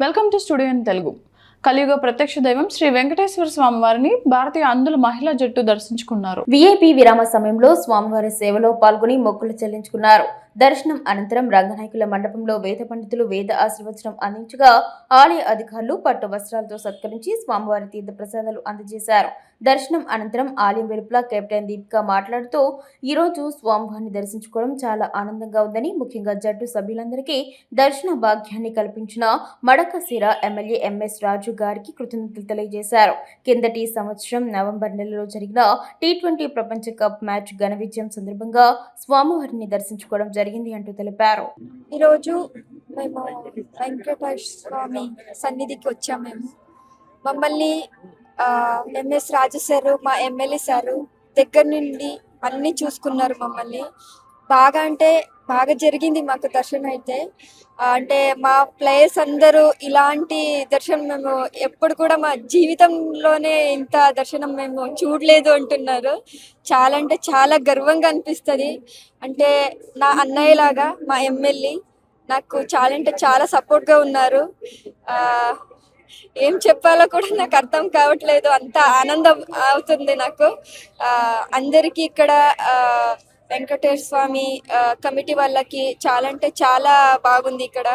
Welcome to studio in Telugu. కలియుగ ప్రత్యక్ష దైవం శ్రీ వెంకటేశ్వర స్వామి వారిని భారతీయ అందుల మహిళా జట్టు దర్శించుకున్నారు. విఐపి విరామ సమయంలో స్వామివారి సేవలో పాల్గొని మొక్కులు చెల్లించుకున్నారు. దర్శనం అనంతరం రంగనాయకుల మండపంలో వేద పండితులు వేద ఆశీర్వచనం అందించగా ఆలయ అధికారులు పట్టు వస్త్రాలతో సత్కరించి స్వామివారి తీర్థ ప్రసాదాలు అందజేశారు. దర్శనం అనంతరం ఆలయం వెలుపల కెప్టెన్ దీపిక మాట్లాడుతూ ఈ రోజు స్వామివారిని దర్శించుకోవడం చాలా ఆనందంగా ఉందని ముఖ్యంగా జట్టు సభ్యులందరికీ దర్శన భాగ్యాన్ని కల్పించిన మడకసిర ఎమ్మెల్యే ఎంఎస్ రాజు గారికి కృతజ్ఞతలు తెలియజేశారు. కిందటి సంవత్సరం నవంబర్ నెలలో జరిగిన టీ ట్వంటీ ప్రపంచ కప్ మ్యాచ్ ఘన విజయం సందర్భంగా స్వామివారిని దర్శించుకోవడం జరిగింది. అంటూ తెలిపారు. ఈరోజు మేము వెంకటేశ్వర స్వామి సన్నిధికి వచ్చాము మేము. మమ్మల్ని ఎంఎస్ రాజు సారు మా ఎమ్మెల్యే సారు దగ్గర నుండి అన్ని చూసుకున్నారు మమ్మల్ని. బాగా అంటే బాగా జరిగింది మాకు దర్శనం అయితే. అంటే మా ప్లేయర్స్ అందరూ ఇలాంటి దర్శనం మేము ఎప్పుడు కూడా మా జీవితంలోనే ఇంత దర్శనం మేము చూడలేదు అంటున్నారు. చాలా అంటే చాలా గర్వంగా అనిపిస్తుంది. అంటే నా అన్నయ్య లాగా మా ఎమ్మెల్యే నాకు చాలా అంటే చాలా సపోర్ట్గా ఉన్నారు. ఏం చెప్పాలో కూడా నాకు అర్థం కావట్లేదు. అంత ఆనందం అవుతుంది నాకు. అందరికీ ఇక్కడ వెంకటేశ్వర స్వామి కమిటీ వాళ్ళకి చాలా అంటే చాలా బాగుంది ఇక్కడ.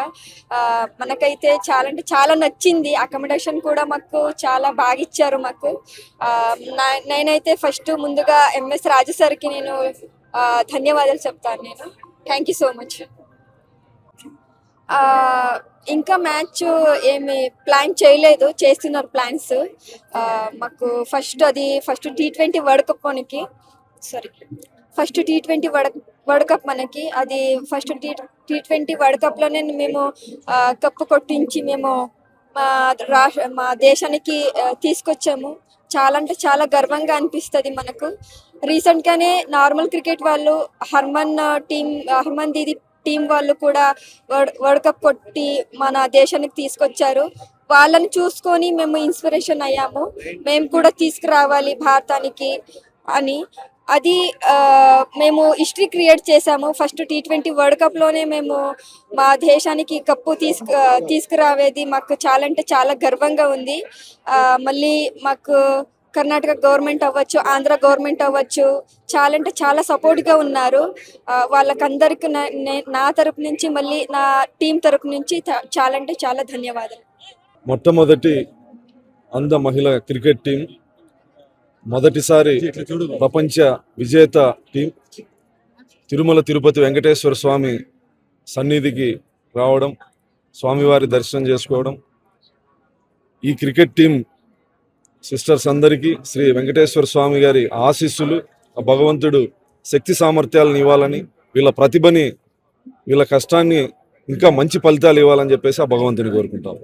మనకైతే చాలా అంటే చాలా నచ్చింది. అకామిడేషన్ కూడా మాకు చాలా బాగా ఇచ్చారు మాకు. నేనైతే ఫస్ట్ ముందుగా ఎంఎస్ రాజసార్కి నేను ధన్యవాదాలు చెప్తాను నేను. థ్యాంక్ యూ సో మచ్ ఇంకా మ్యాచ్ ఏమి ప్లాన్ చేయలేదు. చేస్తున్నారు ప్లాన్స్. మాకు ఫస్ట్ అది first T twenty world cup మనకి sorry first T twenty world world cup మనకి. అది first T T twenty world కప్లోనే మేము కప్పు కొట్టించి మేము మా రాష్ట్ర మా దేశానికి తీసుకొచ్చాము. చాలా అంటే చాలా గర్వంగా అనిపిస్తుంది మనకు. రీసెంట్గానే నార్మల్ క్రికెట్ వాళ్ళు హర్మన్ టీం హర్మన్ దీది టీం వాళ్ళు కూడా వరల్డ్ వరల్డ్ కప్ కొట్టి మన దేశానికి తీసుకొచ్చారు. వాళ్ళని చూసుకొని మేము ఇన్స్పిరేషన్ అయ్యాము. మేము కూడా తీసుకురావాలి భారతానికి అని. అది మేము హిస్టరీ క్రియేట్ చేసాము ఫస్ట్ టీ ట్వంటీ వరల్డ్ కప్లోనే మేము మా దేశానికి కప్పు తీసుకు తీసుకురావేది మాకు చాలా అంటే చాలా గర్వంగా ఉంది. మళ్ళీ మాకు కర్ణాటక గవర్నమెంట్ అవ్వచ్చు ఆంధ్ర గవర్నమెంట్ అవ్వచ్చు చాలా అంటే చాలా సపోర్ట్గా ఉన్నారు. వాళ్ళకందరికి నా నా తరపు నుంచి మళ్ళీ నా టీం తరపు నుంచి చాలా అంటే చాలా ధన్యవాదాలు. మొట్టమొదటి అంద మహిళ క్రికెట్ టీం మొదటిసారి ప్రపంచ విజేత టీం తిరుమల తిరుపతి వెంకటేశ్వర స్వామి సన్నిధికి రావడం స్వామివారి దర్శనం చేసుకోవడం ఈ క్రికెట్ టీం సిస్టర్స్ అందరికీ శ్రీ వెంకటేశ్వర స్వామి గారి ఆశీస్సులు ఆ భగవంతుడు శక్తి సామర్థ్యాలను ఇవ్వాలని వీళ్ళ ప్రతిభని వీళ్ళ కష్టాన్ని ఇంకా మంచి ఫలితాలు ఇవ్వాలని చెప్పేసి ఆ భగవంతుని కోరుకుంటాం